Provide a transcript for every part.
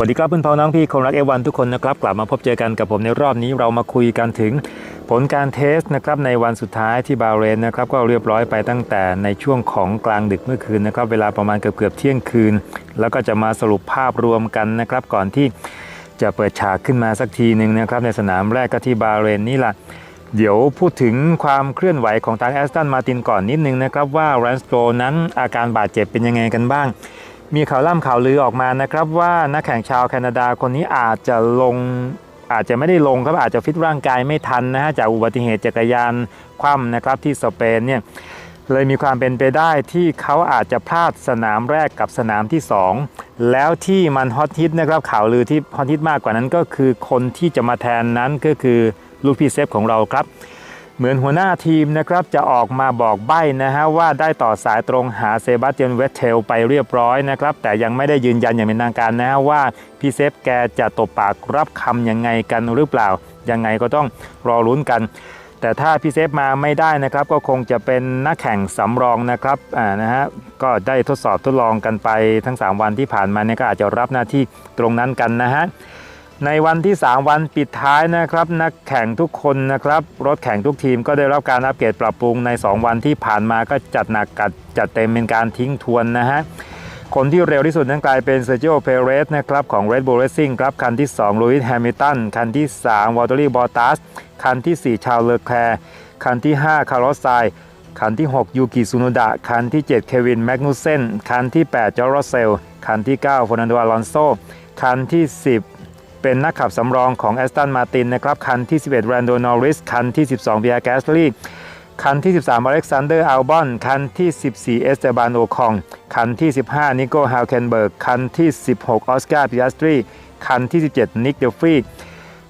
วัสดีครับเพื่อนพ้องน้องพี่คนรักเอวันทุกคนนะครับกลับมาพบเจอกันกับผมในรอบนี้เรามาคุยกันถึงผลการเทสนะครับในวันสุดท้ายที่บาเรนนะครับก็เรียบร้อยไปตั้งแต่ในช่วงของกลางดึกเมื่อคืนนะครับเวลาประมาณเกือบเกือบเที่ยงคืน แล้วก็จะมาสรุปภาพรวมกันนะครับก่อนที่จะเปิดฉากขึ้นมาสักทีหนึ่งนะครับในสนามแรกก็ที่บาเรนนี่แหละเดี๋ยวพูดถึงความเคลื่อนไหวของทางแอสตันมาตินก่อนนิดนึงนะครับว่าแรนสโตรนั้นอาการบาดเจ็บเป็นยังไงกันบ้าง มีข่าวล่ำข่าวลือออกมานะครับว่านักแข่งชาวแคนาดาคนนี้อาจจะลงอาจจะไม่ได้ลงครับอาจจะฟิตร่างกายไม่ทันนะฮะจากอุบัติเหตุจักรยานคว่ำนะครับที่สเปนเนี่ยเลยมีความเป็นไปได้ที่เขาอาจจะพลาดสนามแรกกับสนามที่ 2 แล้วที่มันฮอตฮิตนะครับข่าวลือที่ฮอตฮิตมากกว่านั้นก็คือคนที่จะมาแทนนั้นก็คือลูกพี่เซฟของเราครับ เหมือนหัวหน้าทีมนะครับจะออกมาบอกใบ้นะฮะว่าได้ต่อสายตรงหาเซบาสเตียนเวทเทลไปเรียบร้อยนะครับแต่ยังไม่ได้ยืนยันอย่างเป็นทางการนะฮะว่าพี่เซฟแกจะตบปากรับคำยังไงกันหรือเปล่า ยังไงก็ต้องรอลุ้นกัน แต่ถ้าพี่เซฟมาไม่ได้นะครับ ก็คงจะเป็นนักแข่งสำรองนะครับอ่านะฮะก็ได้ทดสอบทดลองกันไปทั้ง 3 วันที่ผ่านมาเนี่ยก็อาจจะรับหน้าที่ตรงนั้นกันนะฮะ ในวันที่ 3 วันปิดท้ายนะครับ นักแข่งทุกคนนะครับ รถแข่งทุกทีมก็ได้รับการอัปเกรดปรับปรุงใน 2 วันที่ผ่านมาก็จัดหนักกัดจัดเต็มเป็นการทิ้งทวนนะฮะคนที่เร็วที่สุดนั้นกลายเป็นเซอร์จิโอเพเรสนะครับของ Red Bull Racing ครับคันที่ 2 ลุยส์แฮมิลตันคันที่ 3วอลเตอรี่บอต a สคันที่ 4 ชาวเลอแคร์คันที่ 5 คาร์ลอสไซคันที่ 6 ยูกิซูโนดะ คันที่ 7 เควินแมกนูเซนคันที่ 8 จอร์รเซล คันที่ 9 ฟอนันโด อลอนโซ คันที่ 10 เป็นนักขับสำรองของแอสตันมาตินนะครับคันที่ 11แรนโดนอริสคันที่ 12เบียร์แกสลีคันที่ 13อเล็กซานเดอร์อัลบอนคันที่ 14เอสเตบานโอคองคันที่ 15นิโก้ฮาวเคนเบิร์กคันที่ 16ออสการ์ปิยัสตรีคันที่ 17นิกเดลฟรี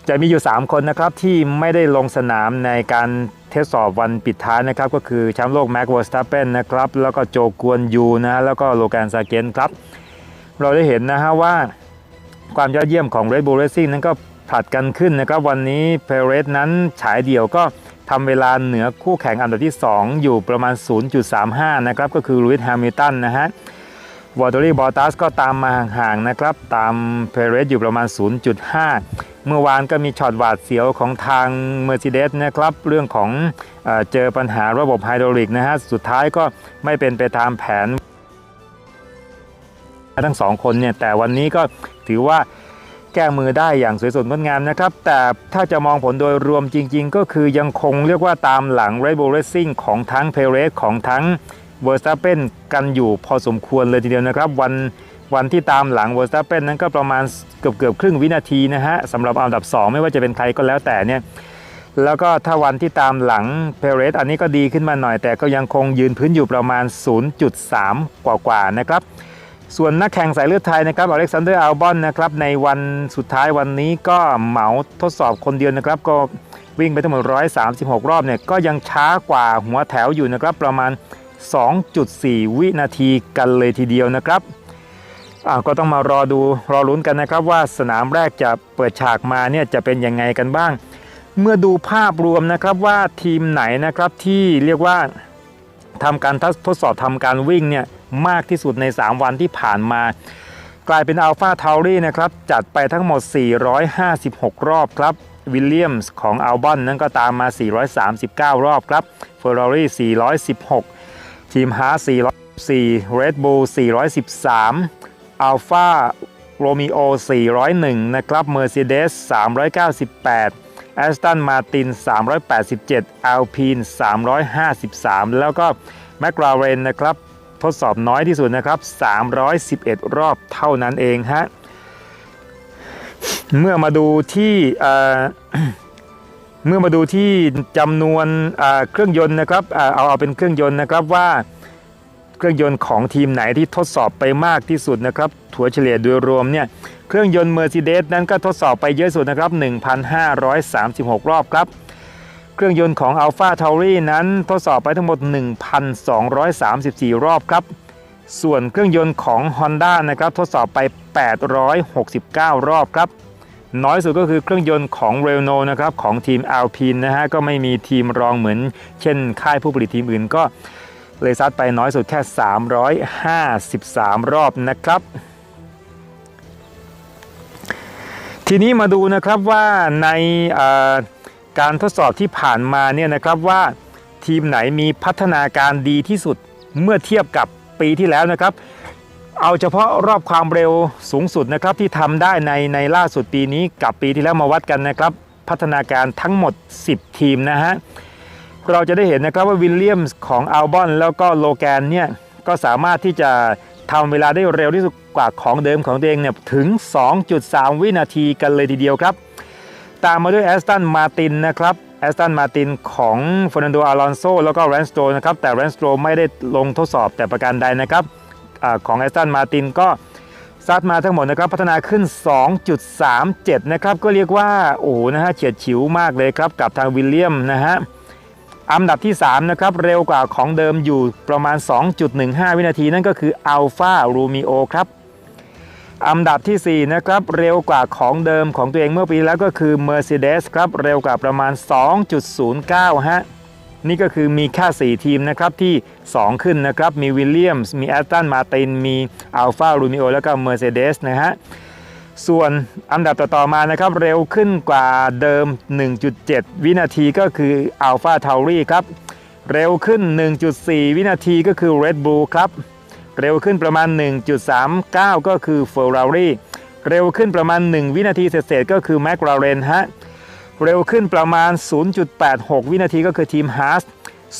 จะมีอยู่ 3 คนนะครับที่ไม่ได้ลงสนามในการทดสอบวันปิดท้ายนะครับ ก็คือแชมป์โลกแม็กวอร์สตาเปนนะครับแล้วก็โจกวนยูนะแล้วก็โลแกนซาเกนครับ เราได้เห็นนะฮะว่า ความยอดเยี่ยมของ Red Bull Racing นั้นก็ผลัดกันขึ้นนะครับวันนี้เพเรสนั้นฉายเดี่ยวก็ทำเวลาเหนือคู่แข่งอันดับที่ 2 อยู่ประมาณ 0.35 นะครับ ก็คือลุยส์แฮมิลตันนะฮะวอเตอรี่บอตัสก็ตามมาห่างๆนะครับ ตามเพเรสอยู่ประมาณ 0.5 เมื่อวานก็มีช็อตหวาดเสียวของทาง Mercedes นะครับ เรื่องของเอเจอปัญหาระบบไฮดรอลิกนะฮะ สุดท้ายก็ไม่เป็นไปตามแผน ทั้งสองคนเนี่ย แต่วันนี้ก็ ถือว่าแก้มือได้อย่างสวยสดงดงามนะครับ แต่ถ้าจะมองผลโดยรวมจริง ๆ ก็คือยังคงเรียกว่าตามหลัง Red Bull Racing ของทั้งเพเรสของทั้ง v e r s t a p p e n กันอยู่พอสมควรเลยทีเดียวนะครับ วันวันที่ตามหลัง v e r s t a p p e n นั้นก็ประมาณเกือบเกือบครึ่งวินาทีนะฮะสำหรับอันดับ 2 ไม่ว่าจะเป็นใครก็แล้วแต่เนี่ยแล้วก็ถ้าวันที่ตามหลังเพเรสอันนี้ก็ดีขึ้นมาหน่อยแต่ก็ยังคงยืนพื้นอยู่ประมาณ 0.3 กว่าๆนะครับ ส่วนนักแข่งสายเลือดไทยนะครับอเล็กซานเดอร์อัลบอนนะครับในวันสุดท้ายวันนี้ก็เหมาทดสอบคนเดียวนะครับ ก็วิ่งไปทั้งหมด 136 รอบเนี่ยก็ยังช้ากว่าหัวแถวอยู่นะครับ ประมาณ 2.4 วินาทีกันเลยทีเดียวนะครับอ่าก็ต้องมารอดูรอลุ้นกันนะครับ ว่าสนามแรกจะเปิดฉากมาเนี่ยจะเป็นยังไงกันบ้าง เมื่อดูภาพรวมนะครับว่าทีมไหนนะครับที่เรียกว่าทำการทดสอบทำการวิ่งเนี่ย มากที่สุดใน 3 วันที่ผ่านมา กลายเป็นอัลฟาทาวรี่นะครับจัดไปทั้งหมด 456 รอบครับวิลเลียมส์ของอัลบอนนั้นก็ตามมา 439 รอบครับเฟอร์รารี่416 ทีมฮาร์404 Red Bull 413อัลฟาโรมิโอ401 นะครับ Mercedes 398แอสตันมาติน 387 อัลพีน 353 แล้วก็แมคลาเรนนะครับ ทดสอบน้อยที่สุดนะครับ 311 รอบเท่านั้นเองฮะ เมื่อมาดูที่เมื่อมาดูที่จำนวนเครื่องยนต์นะครับเอ่อเอาเอาเป็นเครื่องยนต์นะครับว่าเครื่องยนต์ของทีมไหนที่ทดสอบไปมากที่สุดนะครับถัวเฉลี่ยโดยรวมเนี่ยเครื่องยนต์ Mercedes นั้นก็ทดสอบไปเยอะสุดนะครับ 1,536 รอบครับ เครื่องยนต์ของ Alpha Tauri นั้นทดสอบไปทั้งหมด 1,234 รอบครับ ส่วนเครื่องยนต์ของ Honda นะครับทดสอบไป 869 รอบครับ น้อยสุดก็คือเครื่องยนต์ของ r e n o นะครับของทีม Alpine นะฮะก็ไม่มีทีมรองเหมือน เช่น ค่ายผู้ผลิตทีมอื่นก็เลยซัดไปน้อยสุดแค่ 353 รอบนะครับทีนี้มาดูนะครับว่าในอ่ การทดสอบที่ผ่านมาเนี่ยนะครับว่าทีมไหนมีพัฒนาการดีที่สุดเมื่อเทียบกับปีที่แล้วนะครับ เอาเฉพาะรอบความเร็วสูงสุดนะครับที่ทำได้ในในล่าสุดปีนี้กับปีที่แล้วมาวัดกันนะครับ พัฒนาการทั้งหมด 10 ทีมนะฮะเราจะได้เห็นนะครับว่าวิลเลียมส์ของอัลบอนแล้วก็โลแกนเนี่ยก็สามารถที่จะทำเวลาได้เร็วที่สุดกว่าของเดิมของตัวเองเนี่ยถึง 2.3 วินาทีกันเลยทีเดียวครับ ตามมาด้วยแอสตันมาตินนะครับแอสตันมาตินของฟ e ร์นันโดอ alonso โซแล้วก็แรนสโตรนะครับแต่แรนสโตรไม่ได้ลงทดสอบแต่ประการใดนะครับอของแอสตันมาตินก็ซัดมาทั้งหมดนะครับพัฒนาขึ้น 2.37 นะครับก็เรียกว่าโอ้โหนะฮะเฉียดฉิวมากเลยครับกับทางวิลเลียมนะฮะอันดับที่ 3 นะครับ เร็วกว่าของเดิมอยู่ประมาณ 2.15 วินาทีนั่นก็คือ Alpha Romeo ครับ อันดับทีสี่ 4 นะครับ เร็วกว่าของเดิมของตัวเองเมื่อปีแล้วก็คือ Mercedes ครับ เร็วกว่าประมาณ 2.09 ฮะ นี่ก็คือมีแค่ 4 ทีมนะครับ ที่ 2 ขึ้นนะครับ มีวิลเลียมส์มีแอสตันมาตินมี Alpha Romeo แล้วก็ Mercedes นะฮะ ส่วนอันดับต่อๆมานะครับ เร็วขึ้นกว่าเดิม 1.7 วินาทีก็คือ Alpha Tauri ครับ เร็วขึ้น 1.4 วินาทีก็คือ Red Bull ครับ เร็วขึ้นประมาณ 1.39 ก็คือ Ferrari เร็วขึ้นประมาณ 1 วินาทีเศษก็คือ McLaren ฮะเร็วขึ้นประมาณ 0.86 วินาทีก็คือทีม Haas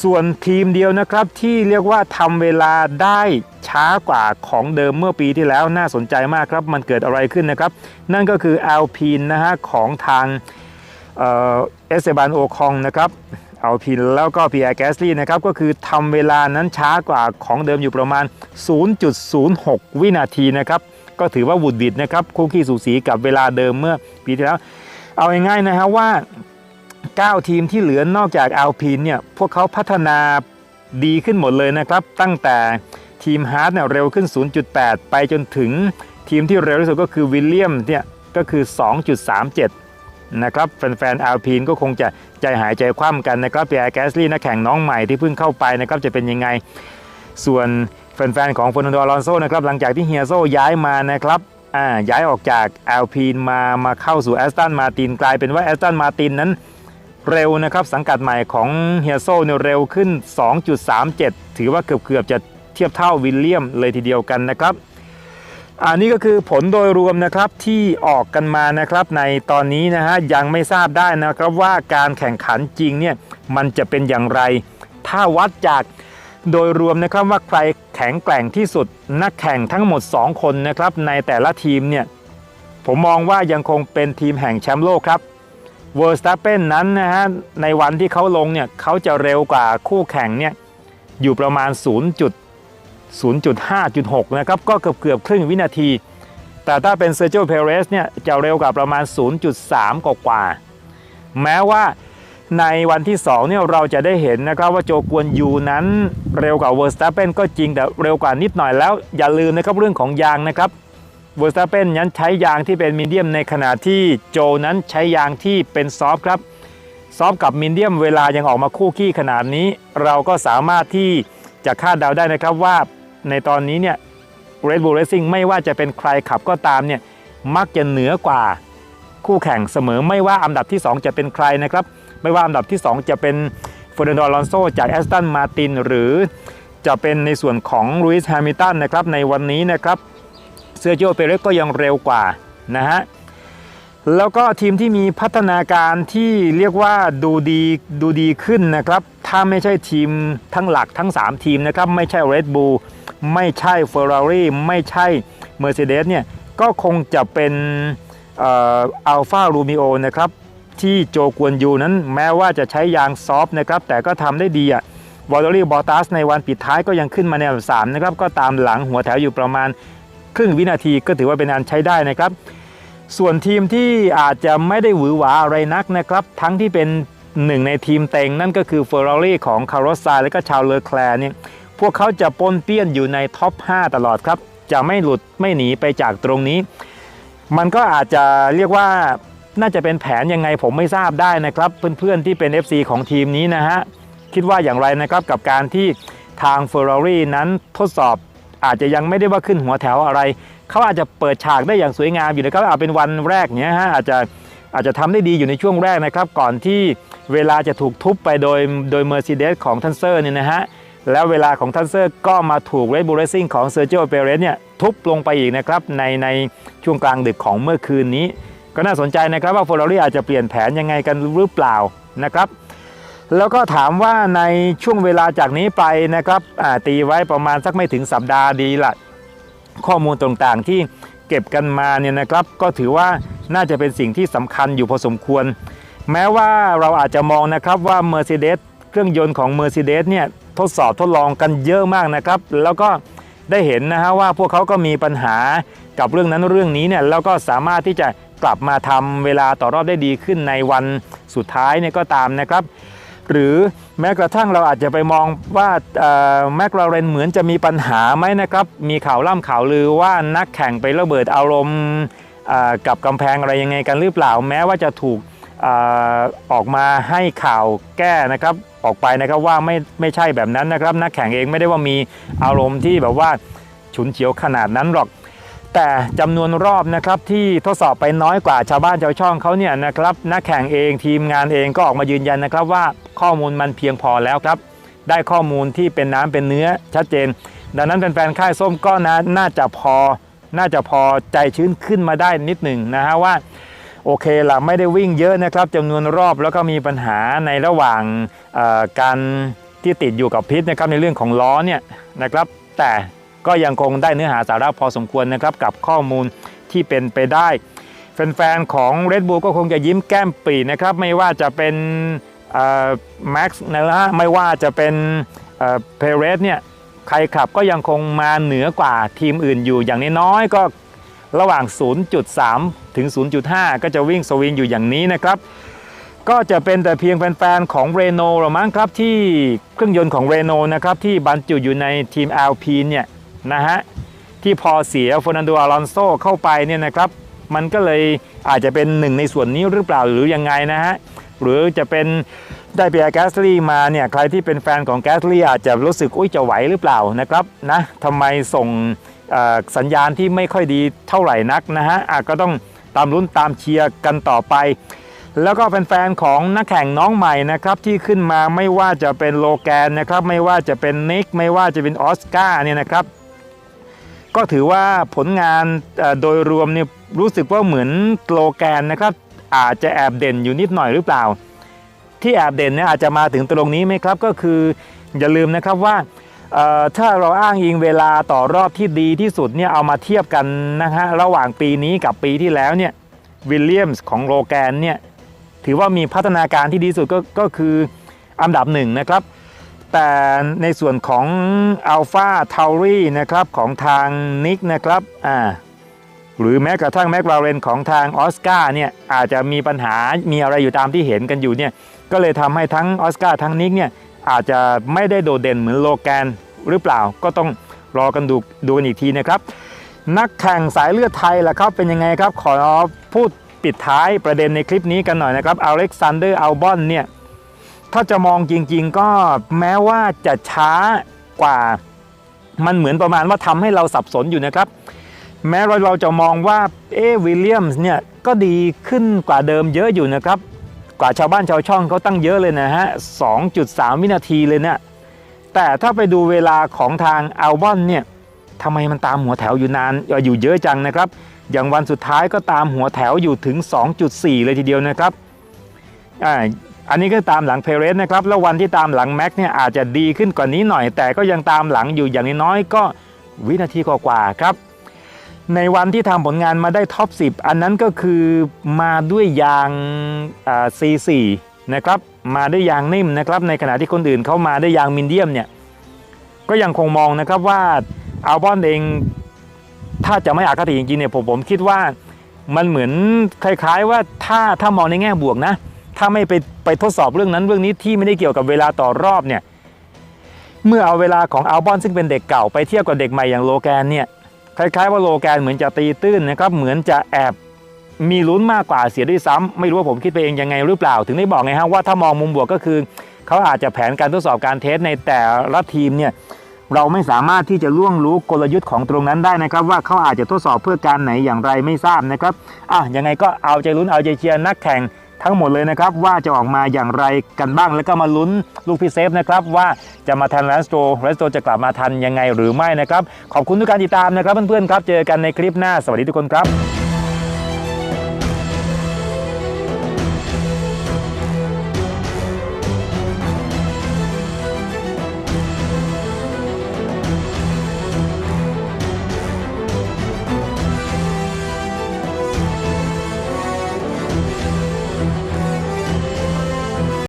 ส่วนทีมเดียวนะครับที่เรียกว่าทำเวลาได้ช้ากว่าของเดิมเมื่อปีที่แล้วน่าสนใจมากครับ มันเกิดอะไรขึ้นนะครับ นั่นก็คือ Alpine นะฮะของทางเอสเซบานโอคองนะครับ อัลพินแล้วก็พีแอร์แกสลีนะครับก็คือทำเวลานั้นช้ากว่าของเดิมอยู่ประมาณ 0.06 วินาทีนะครับก็ถือว่าวุดบิดนะครับคู่ขี้สูสีกับเวลาเดิมเมื่อปีที่แล้ว เอาง่ายๆนะฮะว่า 9 ทีมที่เหลือนอกจากอัลพีนเนี่ยพวกเขาพัฒนาดีขึ้นหมดเลยนะครับ ตั้งแต่ทีมฮาร์ดเนี่ยเร็วขึ้น 0.8 ไปจนถึงทีมที่เร็วที่สุดก็คือวิลเลียมเนี่ยก็คือ 2.37 นะครับแฟนๆอัลพีนก็คงจะใจหายใจคว่ำกันนะครับเปียร์แกสลี่นักแข่งน้องใหม่ที่เพิ่งเข้าไปนะครับจะเป็นยังไง ส่วนแฟนๆของฟ e นโดอลอนโซนะครับหลังจากที่เฮียโซย้ายมานะครับอ่าย้ายออกจากอัลพีนมามาเข้าสู่แอสตันมาตินกลายเป็นว่าแอสตันมาตินนั้นเร็วนะครับสังกัดใหม่ของเฮียโซเนี่ยเร็วขึ้น 2.37 ถือว่าเกือบๆจะเทียบเท่าวิลเลียมเลยทีเดียวกันนะครับ อันนี้ก็คือผลโดยรวมนะครับที่ออกกันมานะครับในตอนนี้นะฮะยังไม่ทราบได้นะครับว่าการแข่งขันจริงเนี่ยมันจะเป็นอย่างไร ถ้าวัดจากโดยรวมนะครับว่าใครแข็งแกร่งที่สุด นักแข่งทั้งหมด 2 คนนะครับในแต่ละทีมเนี่ยผมมองว่ายังคงเป็นทีมแห่งแชมป์โลกครับเวอร์สตาเปนนั้นนะฮะในวันที่เขาลงเนี่ยเขาจะเร็วกว่าคู่แข่งเนี่ยอยู่ประมาณ 0.5.6 นะครับ ก็เกือบเกือบครึ่งวินาที แต่ถ้าเป็นเซอร์ i o เพเรสเนี่ยจะเร็วกว่าประมาณ 0.3 กว่ากว่า แม้ว่าในวันที่2เนี่ยเราจะได้เห็นนะครับว่าโจกวนยูนั้นเร็วกว่าเวอร์สตาเปนก็จริงแต่เร็วกว่านิดหน่อยแล้ว อย่าลืมนะครับเรื่องของยางนะครับเวอร์สตาเปนนั้นใช้ยางที่เป็นมีเดียมในขณะที่โจนั้นใช้ยางที่เป็นซอฟครับซอฟกับมีเดียมเวลายังออกมาคู่ขี้ขนาดนี้ เราก็สามารถที่จะคาดเดาได้นะครับว่า ในตอนนี้เนี่ย Red Bull Racing ไม่ว่าจะเป็นใครขับก็ตามเนี่ยมักจะเหนือกว่าคู่แข่งเสมอไม่ว่าอันดับที่ 2 จะเป็นใครนะครับ ไม่ว่าอันดับที่ 2 จะเป็นเฟอร์นันโดลอนโซจากแอสตันมาตินหรือจะเป็นในส่วนของลุยส์แฮมิลตันนะครับในวันนี้นะครับเซอร์ i ิโอเปเรสก็ยังเร็วกว่านะฮะแล้วก็ทีมที่มีพัฒนาการที่เรียกว่าดูดีดูดีขึ้นนะครับ ถ้าไม่ใช่ทีมทั้งหลักทั้ง 3 ทีมนะครับ ไม่ใช่ Red Bull ไม่ใช่ Ferrari ไม่ใช่ Mercedes เนี่ยก็คงจะเป็นอัลฟารูมิโอนะครับที่โจกวนยูนั้นแม้ว่าจะใช้ยางซอฟต์นะครับแต่ก็ทำได้ดีอะวอลเลอรี่บอตัสในวันปิดท้ายก็ยังขึ้นมาในอันดับสามนะครับก็ตามหลังหัวแถวอยู่ประมาณครึ่งวินาทีก็ถือว่าเป็นอันใช้ได้นะครับ ส่วนทีมที่อาจจะไม่ได้หวือหวาอะไรนักนะครับ ทั้งที่เป็นหนึ่งในทีมเต็งนั่นก็คือ Ferrari ของคาร์ลอสซาและก็ชาวเลอแคลร์เนี่ย พวกเขาจะปนเปี้ยนอยู่ในท็อป 5 ตลอดครับ จะไม่หลุดไม่หนีไปจากตรงนี้ มันก็อาจจะเรียกว่าน่าจะเป็นแผนยังไงผมไม่ทราบได้นะครับ เพื่อนๆที่เป็น FC ของทีมนี้นะฮะ คิดว่าอย่างไรนะครับกับการที่ทาง Ferrari นั้นทดสอบอาจจะยังไม่ได้ว่าขึ้นหัวแถวอะไร เขาอาจจะเปิดฉากได้อย่างสวยงามอยู่นะครับอาจเป็นวันแรกเนี้ยฮะอาจจะอาจจะทำได้ดีอยู่ในช่วงแรกนะครับ ก่อนที่เวลาจะถูกทุบไปโดยโดย Mercedes ของทันเซอร์เนี่ยนะฮะ แล้วเวลาของทันเซอร์ก็มาถูก Red Bull Racing ของ Sergio Perez เรสเนี่ยทุบลงไปอีกนะครับในในช่วงกลางดึกของเมื่อคืนนี้ ก็น่าสนใจนะครับว่า Ferrari อาจจะเปลี่ยนแผนยังไงกันหรือเปล่านะครับแล้วก็ถามว่าในช่วงเวลาจากนี้ไปนะครับตีไว้ประมาณสักไม่ถึงสัปดาห์ดีละข้อมูลต่างๆที่เก็บกันมาเนี่ยนะครับ ก็ถือว่าน่าจะเป็นสิ่งที่สำคัญอยู่พอสมควร แม้ว่าเราอาจจะมองนะครับว่า Mercedes เครื่องยนต์ของ Mercedes เนี่ย ทดสอบทดลองกันเยอะมากนะครับ แล้วก็ได้เห็นนะฮะว่าพวกเขาก็มีปัญหากับเรื่องนั้นเรื่องนี้เนี่ยแล้วก็สามารถที่จะกลับมาทำเวลาต่อรอบได้ดีขึ้นในวันสุดท้ายเนี่ยก็ตามนะครับ หรือแม้กระทั่งเราอาจจะไปมองว่าแมคลาเรนเหมือนจะมีปัญหาไหมนะครับ มีข่าวล่ำข่าวลือว่านักแข่งไประเบิดอารมณ์กับกำแพงอะไรยังไงกันหรือเปล่า แม้ว่าจะถูกอออกมาให้ข่าวแก้นะครับ ออกไปนะครับว่าไม่ไม่ใช่แบบนั้นนะครับ นักแข่งเองไม่ได้ว่ามีอารมณ์ที่แบบว่าฉุนเฉียวขนาดนั้นหรอก แต่จำนวนรอบนะครับที่ทดสอบไปน้อยกว่าชาวบ้านชาวช่องเขาเนี่ยนะครับนักแข่งเองทีมงานเองก็ออกมายืนยันนะครับว่าข้อมูลมันเพียงพอแล้วครับ ได้ข้อมูลที่เป็นน้ำเป็นเนื้อชัดเจน ดังนั้นแฟนๆค่ายส้มก็น่าน่าจะพอ น่าจะพอใจชื้นขึ้นมาได้นิดหนึ่งนะฮะว่า โอเคละไม่ได้วิ่งเยอะนะครับจำนวนรอบแล้วก็มีปัญหาในระหว่างการที่ติดอยู่กับพิษนะครับในเรื่องของล้อเนี่ยนะครับแต่ก็ยังคงได้เนื้อหาสาระพอสมควรนะครับกับข้อมูลที่เป็นไปได้แฟนๆของ Red Bull ก็คงจะยิ้มแก้มปรีนะครับไม่ว่าจะเป็นแม็กซ์นะฮะไม่ว่าจะเป็นเพเรสเนี่ยใครขับก็ยังคงมาเหนือกว่าทีมอื่นอยู่อย่างน้อยๆก็ ระหว่าง 0.3 ถึง 0.5 ก็จะวิ่งสวิงอยู่อย่างนี้นะครับก็จะเป็นแต่เพียงแฟนๆของเรโนหรือมั้งครับที่เครื่องยนต์ของเรโนนะครับที่บรรจุอยู่ในทีม a l p i n เนี่ยนะฮะที่พอเสียฟ e นันโดอลอนโซเข้าไปเนี่ยนะครับ มันก็เลยอาจจะเป็นหนึ่งในส่วนนี้หรือเปล่าหรือยังไงนะฮะหรือจะเป็นได้เปียแกสลี่มาเนี่ยใครที่เป็นแฟนของแกสลี่อาจจะรู้สึกอุ้ยจะไหวหรือเปล่านะครับนะทำไมส่ง สัญญาณที่ไม่ค่อยดีเท่าไหร่นักนะฮะก็ต้องตามลุ้นตามเชียร์กันต่อไป แล้วก็แฟนๆของนักแข่งน้องใหม่นะครับที่ขึ้นมาไม่ว่าจะเป็นโลแกนนะครับไม่ว่าจะเป็นนิกไม่ว่าจะเป็นออสการ์เนี่ยนะครับก็ถือว่าผลงานโดยรวมเนี่ยรู้สึกว่าเหมือนโลแกนนะครับอาจจะแอบเด่นอยู่นิดหน่อยหรือเปล่า ที่แอบเด่นเนี่ยอาจจะมาถึงตรงนี้ไหมครับก็คืออย่าลืมนะครับว่า ถ้าเราอ้างอิงเวลาต่อรอบที่ดีที่สุดเนี่ยเอามาเทียบกันนะฮะระหว่างปีนี้กับปีที่แล้วเนี่ยวิลเลียมส์ของโลแกนเนี่ยถือว่ามีพัฒนาการที่ดีสุดก็ก็คืออันดับหนึ่งนะครับ แต่ในส่วนของ Alpha t a u r i นะครับของทางนิกนะครับอ่าหรือแม้กระทั่งแม l ลาเรนของทางออสการ์เนี่ยอาจจะมีปัญหามีอะไรอยู่ตามที่เห็นกันอยู่เนี่ยก็เลยทำให้ทั้งออสการ์ทั้งนิกเนี่ย อาจจะไม่ได้โดดเด่นเหมือนโลแกนหรือเปล่าก็ต้องรอกันดูดูกันอีกทีนะครับ นักแข่งสายเลือดไทยล่ะครับเป็นยังไงครับขอพูดปิดท้ายประเด็นในคลิปนี้กันหน่อยนะครับอเล็กซานเดอร์อัลบอนเนี่ยถ้าจะมองจริง ๆ ก็แม้ว่าจะช้ากว่ามันเหมือนประมาณว่าทำให้เราสับสนอยู่นะครับ แม้เราเราจะมองว่าเอวิลเลียมส์เนี่ยก็ดีขึ้นกว่าเดิมเยอะอยู่นะครับ กว่าชาวบ้านชาวช่องเขาตั้งเยอะเลยนะฮะ 2.3 วินาทีเลยเนี่ย แต่ถ้าไปดูเวลาของทางอัลบอนเนี่ยทำไมมันตามหัวแถวอยู่นานอยู่เยอะจังนะครับ อย่างวันสุดท้ายก็ตามหัวแถวอยู่ถึง 2.4 เลยทีเดียวนะครับอ่าอันนี้ก็ตามหลังเพเรสนะครับ แล้ววันที่ตามหลังแม็กเนี่ยอาจจะดีขึ้นกว่านี้หน่อย แต่ก็ยังตามหลังอยู่อย่างน้อยก็วินาทีกว่าๆครับ ในวันที่ทำผลงานมาได้ท็อป 10 อันนั้นก็คือมาด้วยยางอ่า C4 นะครับมาด้วยยางนิ่มนะครับในขณะที่คนอื่นเขามาด้วยยางมินเดียมเนี่ยก็ยังคงมองนะครับว่าอัลบอนเองถ้าจะไม่อคติจริงๆเนี่ยผมผมคิดว่ามันเหมือนคล้ายๆว่าถ้าถ้ามองในแง่บวกนะ ถ้าไม่ไปไปทดสอบเรื่องนั้นเรื่องนี้ที่ไม่ได้เกี่ยวกับเวลาต่อรอบเนี่ยเมื่อเอาเวลาของอัลบอนซึ่งเป็นเด็กเก่าไปเทียบกับเด็กใหม่อย่างโลแกนเนี่ย คล้ายๆว่าโลแกนเหมือนจะตีตื้นนะครับเหมือนจะแอบมีลุ้นมากกว่าเสียด้วยซ้ำไม่รู้ว่าผมคิดไปเองยังไงหรือเปล่า ถึงได้บอกไงฮะว่าถ้ามองมุมบวกก็คือเขาอาจจะแผนการทดสอบการเทสในแต่ละทีมเนี่ยเราไม่สามารถที่จะล่วงรู้กลยุทธ์ของตรงนั้นได้นะครับ ว่าเขาอาจจะทดสอบเพื่อการไหนอย่างไรไม่ทราบนะครับอะยังไงก็เอาใจลุ้นเอาใจเชียร์นักแข่ง ทั้งหมดเลยนะครับว่าจะออกมาอย่างไรกันบ้างแล้วก็มาลุ้นลูกพี่เซฟนะครับว่าจะมาทันแรนสโตรแรนสโตรจะกลับมาทันยังไงหรือไม่นะครับขอบคุณทุกการติดตามนะครับเพื่อนๆครับเจอกันในคลิปหน้าสวัสดีทุกคนครับ